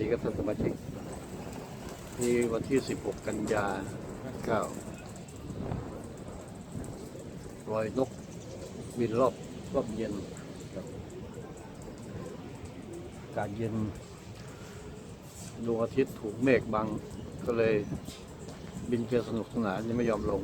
ดีครับท่านสมาชิกนี่วันที่ 16 กันยาเก้าลอยนกบินรอบรอบเย็นกาศเย็นดวงอาทิตย์ถูกเมฆบังก็เลยบินเกินสนุกสนานยังไม่ยอมลง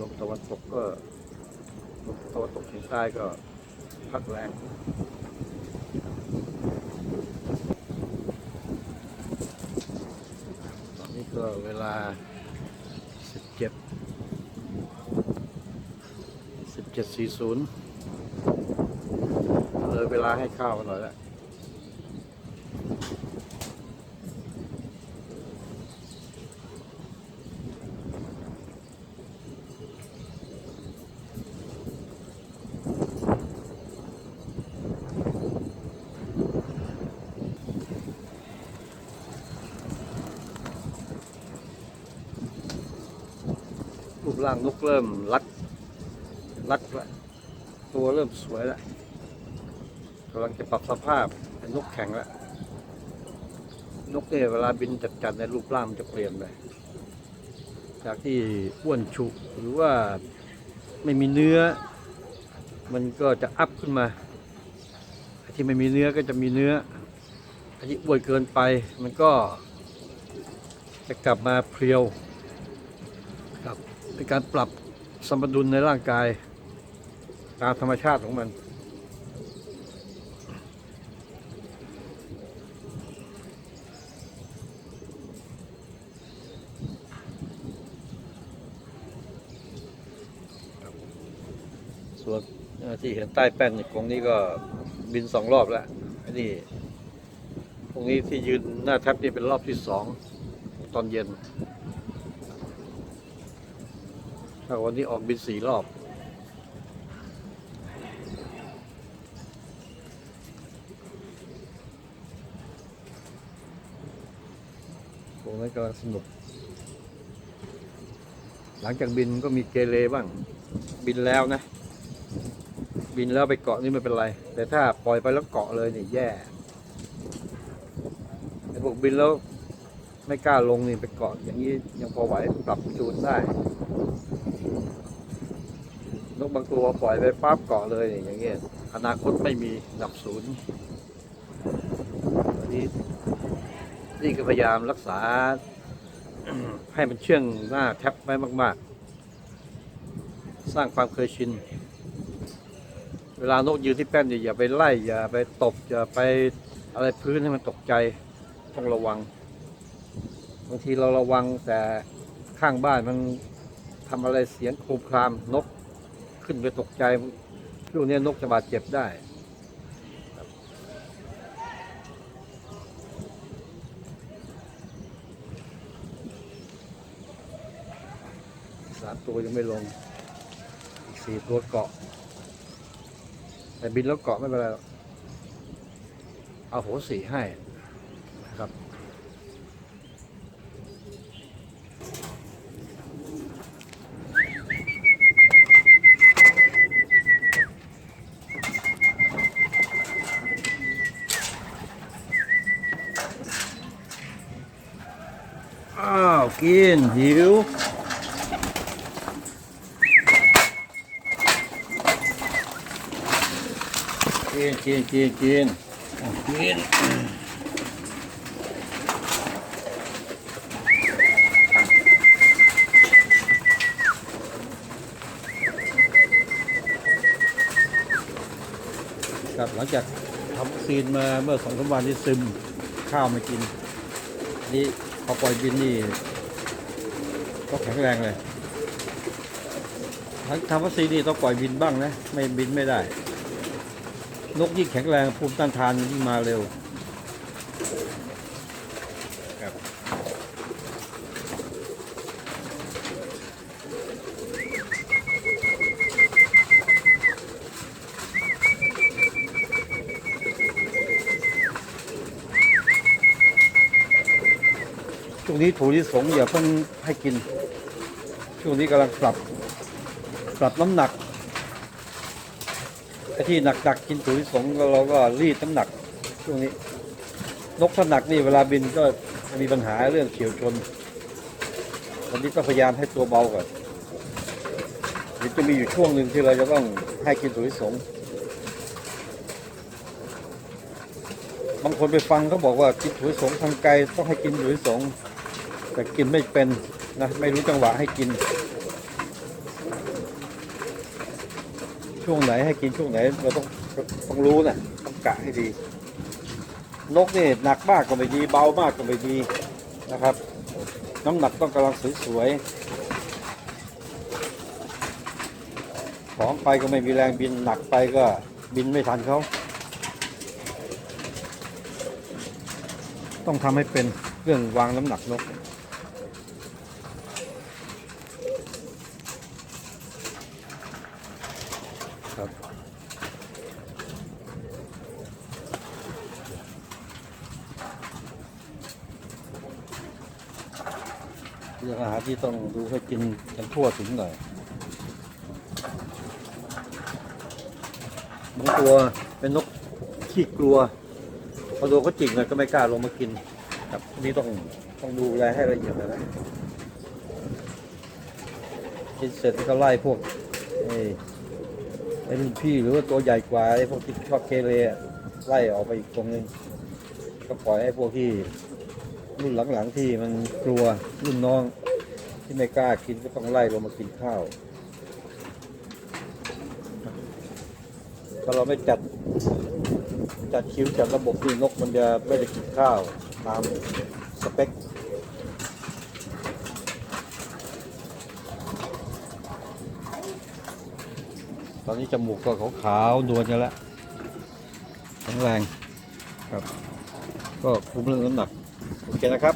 ลมตะวันตกก็ลมตะวันตกเฉียงใต้ก็พัดแรงตอนนี้ก็เวลา 17 17.40 เลยเวลาให้ข้าวหน่อยแล้ว ร่างนกเริ่มรัดรัดแล้วตัวเริ่มสวยแล้วกำลังจะปรับสภาพเป็นนกแข็งแล้วนกเนี่ยเวลาบินจัดๆในรูปร่างมันจะเปลี่ยนไปจากที่อ้วนฉุหรือว่าไม่มีเนื้อ มันก็จะอัพขึ้นมาที่ไม่มีเนื้อก็จะมีเนื้อไอ้ที่อ้วนเกินไปมันก็จะกลับมาเพรียวครับ เป็นการปรับสมดุลในร่างกาย ตามธรรมชาติของมัน ส่วนที่เห็นใต้แป้นในกรงนี้ก็บินสองรอบแล้วอันนี้ตรงนี้ที่ยืนหน้าแท็บนี่เป็นรอบที่สองตอนเย็น ถ้าวันนี้ออกบินสี่รอบคงนั้นกำลังสนุก หลังจากบินก็มีเกเรบ้าง บินแล้วนะ บินแล้วไปเกาะนี่ไม่เป็นไร แต่ถ้าปล่อยไปแล้วเกาะเลยนี่แย่ไอ้พวกบินแล้วไม่กล้าลงนี่ไปเกาะอย่างนี้ยังพอไหวปรับจูนได้ บางตัวปล่อยไปปั๊บเกาะเลยอย่างเงี้ยอนาคตไม่มีดับศูนย์นี้นี่ก็พยายามรักษา ให้มันเชื่องหน้าแท็บไว้มาก ๆ สร้างความเคยชิน เวลานกยืนที่แป้นอย่าไปไล่ อย่าไปตบ อย่าไปอะไรพื้นให้มันตกใจ ต้องระวัง บางทีเราระวังแต่ข้างบ้านมันทำอะไรเสียงโครมครามนก ขึ้นไปตกใจพวกนี้นกจะบาดเจ็บได้สามตัวยังไม่ลง อีกสี่ตัวเกาะ แต่บินแล้วเกาะไม่เป็นไรเอาโหสีให้นะครับ อ้าว กิน หิว กินกินกินกินอะกินครับหลังจากทำวัคซีนมาเมื่อสองสามวันที่ซึมข้าวไม่กิน นี่พอปล่อยบินนี่ ก็แข็งแรงเลยทางทำวัคซีนนี่ต้องปล่อยบินบ้างนะ ไม่บินไม่ได้ นกยิ่งแข็งแรงภูมิต้านทานยิ่งมาเร็วครับ ช่วงนี้ถั่วลิสงอย่าเพิ่งให้กิน ช่วงนี้กำลังปรับ ปรับน้ำหนักไอ้ที่หนักๆกินถั่วลิสงเราก็รีดน้ำหนักช่วงนี้ นกถ้าหนักนี่เวลาบินก็มีปัญหาเรื่องเฉียวชนวันนี้ก็พยายามให้ตัวเบาก่อนเดี๋ยวจะมีอยู่ช่วงหนึ่งที่เราจะต้องให้กินถั่วลิสง บางคนไปฟังเขาบอกว่ากินถั่วลิสงทางไกลต้องให้กินถั่วลิสง แต่กินไม่เป็นนะไม่รู้จังหวะให้กิน ช่วงไหนให้กินช่วงไหนเราต้องต้องรู้นะต้องกะให้ดี นกนี่หนักมากก็ไม่ดีเบามากก็ไม่ดีนะครับ น้ำหนักต้องกำลังสวยๆของไปก็ไม่มีแรงบินหนักไปก็บินไม่ทันเขาต้องทำให้เป็นเรื่องวางน้ำหนักนก ครับ เรื่องอาหารที่ต้องดูให้กินกันทั่วถึงหน่อยบางตัวเป็นนกขี้กลัวพอโดนเขาจิกหน่อยก็ไม่กล้าลงมากิน ครับนี่ต้องต้องดูแลให้ละเอียดเลยนะกินเสร็จก็ไล่พวกไอ้ไอ้รุ่นพี่หรือว่าตัวใหญ่กว่าไอ้พวกที่ชอบเกเรอะไล่ออกไปอีกตรงนึงก็ปล่อยให้พวกที่รุ่นหลังๆที่มันกลัวรุ่นน้องที่ไม่กล้ากินก็ต้องไล่ลงมากินข้าวถ้าเราไม่จัดจัดคิวจัดระบบนี่นกมันจะไม่ได้กินข้าวตามสเปค อนนี้จมูกก็ขาวๆดวนกันแล้วแข็งแรงครับ ก็คุมเรื่องน้ำหนักโอเคนะครับ